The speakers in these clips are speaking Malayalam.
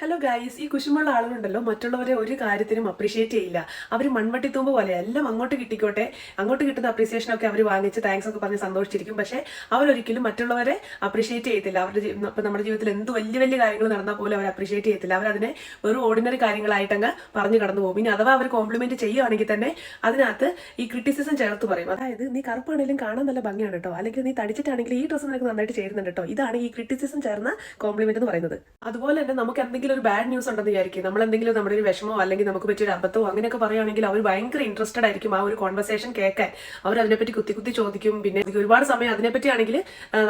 ഹലോ ഗായ്സ് ഈ കുശുമുള്ള ആളുകളുണ്ടല്ലോ. മറ്റുള്ളവരെ ഒരു കാര്യത്തിനും അപ്രീഷിയേറ്റ് ചെയ്യില്ല. അവർ മൺവട്ടിത്തൂമ്പ് പോലെ എല്ലാം അങ്ങോട്ട് കിട്ടിക്കോട്ടെ. അങ്ങോട്ട് കിട്ടുന്ന അപ്രീസിയേഷൻ ഒക്കെ അവർ വാങ്ങിച്ച് താങ്ക്സ് ഒക്കെ പറഞ്ഞ് സന്തോഷിച്ചിരിക്കും. പക്ഷേ അവരൊരിക്കലും മറ്റുള്ളവരെ അപ്രീഷിയേറ്റ് ചെയ്യത്തില്ല. അവരുടെ ഇപ്പം നമ്മുടെ ജീവിതത്തിൽ എന്ത് വലിയ വലിയ കാര്യങ്ങൾ നടന്നാൽ പോലും അവർ അപ്രീഷിയേറ്റ് ചെയ്യത്തില്ല. അവരതിനെ വെറും ഓർഡിനറി കാര്യങ്ങളായിട്ടങ്ങ് പറഞ്ഞു കടന്നു പോകും. ഇനി അഥവാ അവർ കോംപ്ലിമെന്റ് ചെയ്യുകയാണെങ്കിൽ തന്നെ അതിനകത്ത് ഈ ക്രിറ്റിസിസം ചേർത്ത് പറയും. അതായത് നീ കറുപ്പാണെങ്കിലും കാണാൻ നല്ല ഭംഗിയാണ് കേട്ടോ അല്ലെങ്കിൽ നീ തടിച്ചിട്ടാണെങ്കിൽ ഈ ഡ്രസ്സ് നിനക്ക് നന്നായിട്ട് ചേരുന്നുണ്ട് കേട്ടോ ഇതാണ് ഈ ക്രിറ്റിസിസം ചേർന്ന കോംപ്ലിമെന്റ് എന്ന് പറയുന്നത്. അതുപോലെ തന്നെ നമുക്ക് എന്തെങ്കിലും ഒരു ബാഡ് ന്യൂസ് ഉണ്ടെന്ന് വിചാരിക്കും. നമ്മൾ എന്തെങ്കിലും നമ്മുടെ ഒരു വിഷമോ അല്ലെങ്കിൽ നമുക്ക് പറ്റിയൊരു അബദ്ധമോ അങ്ങനെയൊക്കെ പറയുകയാണെങ്കിൽ അവർ ഭയങ്കര ഇൻട്രസ്റ്റഡ് ആയിരിക്കും ആ ഒരു കോൺവെർസേഷൻ കേൾക്കാൻ. അവർ അതിനെപ്പറ്റി കുത്തി കുത്തി ചോദിക്കും. പിന്നെ ഒരുപാട് സമയം അതിനെപ്പറ്റി ആണെങ്കിൽ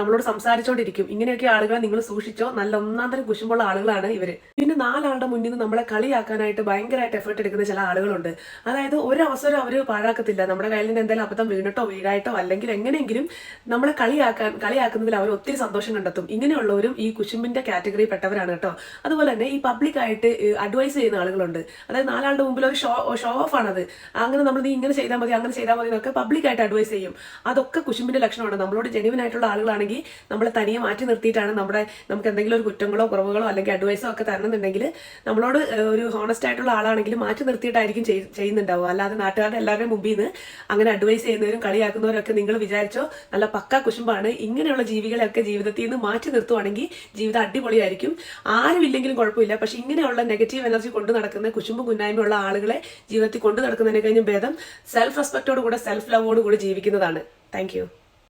നമ്മളോട് സംസാരിച്ചുകൊണ്ടിരിക്കും ഇങ്ങനെയൊക്കെ ആളുകളെ നിങ്ങൾ സൂക്ഷിച്ചോ. നല്ല ഒന്നാം തരം കുശുമ്പുള്ള ആളുകളാണ് ഇവർ. പിന്നെ നാലാളുടെ മുന്നിൽ നിന്ന് നമ്മളെ കളിയാക്കാനായിട്ട് ഭയങ്കരമായിട്ട് എഫേർട്ട് എടുക്കുന്ന ചില ആളുകളുണ്ട്. അതായത് ഒരു അവർ പാഴാക്കത്തില്ല. നമ്മുടെ കയ്യിൽ നിന്ന് എന്തെങ്കിലും അബദ്ധം വീണിട്ടോ വീഴായിട്ടോ അല്ലെങ്കിൽ എങ്ങനെയെങ്കിലും നമ്മളെ കളിയാക്കാൻ കളിയാക്കുന്നതിൽ അവർ ഒത്തിരി സന്തോഷം കണ്ടെത്തും. ഇങ്ങനെയുള്ളവരും ഈ കുശുമ്പിന്റെ കാറ്റഗറി പെട്ടവരാണ് കേട്ടോ. അതുപോലെ തന്നെ ഈ പബ്ലിക്കായിട്ട് അഡ്വൈസ് ചെയ്യുന്ന ആളുകളുണ്ട്. അതായത് നാലാളുടെ മുമ്പിൽ ഒരു ഷോ ഷോ ഓഫ് ആണത്. അങ്ങനെ നമ്മൾ നീ ഇങ്ങനെ ചെയ്താൽ മതി അങ്ങനെ ചെയ്താൽ മതി എന്നൊക്കെ പബ്ലിക്കായിട്ട് അഡ്വൈസ് ചെയ്യും. അതൊക്കെ കുശുമ്പിന്റെ ലക്ഷണമാണ്. നമ്മളോട് ജെനുവിൻ ആയിട്ടുള്ള ആളുകളാണെങ്കിൽ നമ്മളെ തനിയെ മാറ്റി നിർത്തിയിട്ടാണ് നമ്മുടെ നമുക്ക് എന്തെങ്കിലും ഒരു കുറ്റങ്ങളോ കുറവുകളോ അല്ലെങ്കിൽ അഡ്വൈസോ ഒക്കെ തരണമെന്നുണ്ടെങ്കിൽ നമ്മളോട് ഒരു ഹോണസ്റ്റ് ആയിട്ടുള്ള ആളാണെങ്കിൽ മാറ്റി നിർത്തിയിട്ടായിരിക്കും ചെയ്- ചെയ്യുന്നുണ്ടാവുക. അല്ലാതെ നാട്ടുകാരുടെ എല്ലാവരുടെയും മുമ്പിൽ നിന്ന് അങ്ങനെ അഡ്വൈസ് ചെയ്യുന്നവരും കളിയാക്കുന്നവരും ഒക്കെ നിങ്ങൾ വിചാരിച്ചോ നല്ല പക്ക കുശുമ്പാണ്. ഇങ്ങനെയുള്ള ജീവികളെയൊക്കെ ജീവിതത്തിൽ നിന്ന് മാറ്റി നിർത്തുവാണെങ്കിൽ ജീവിതം അടിപൊളിയായിരിക്കും. ആരും ഇല്ലെങ്കിലും കുഴപ്പമില്ല. പക്ഷെ ഇങ്ങനെയുള്ള നെഗറ്റീവ് എനർജി കൊണ്ടു നടക്കുന്ന കുശുമ്പ് കുന്നായ്മയുള്ള ആളുകളെ ജീവിതത്തിൽ കൊണ്ടു നടക്കുന്നതിനെ കഴിഞ്ഞ ഭേദം സെൽഫ് റെസ്പെക്റ്റോട് കൂടെ സെൽഫ് ലവോടുകൂടി കൂടെ ജീവിക്കുന്നതാണ്. താങ്ക്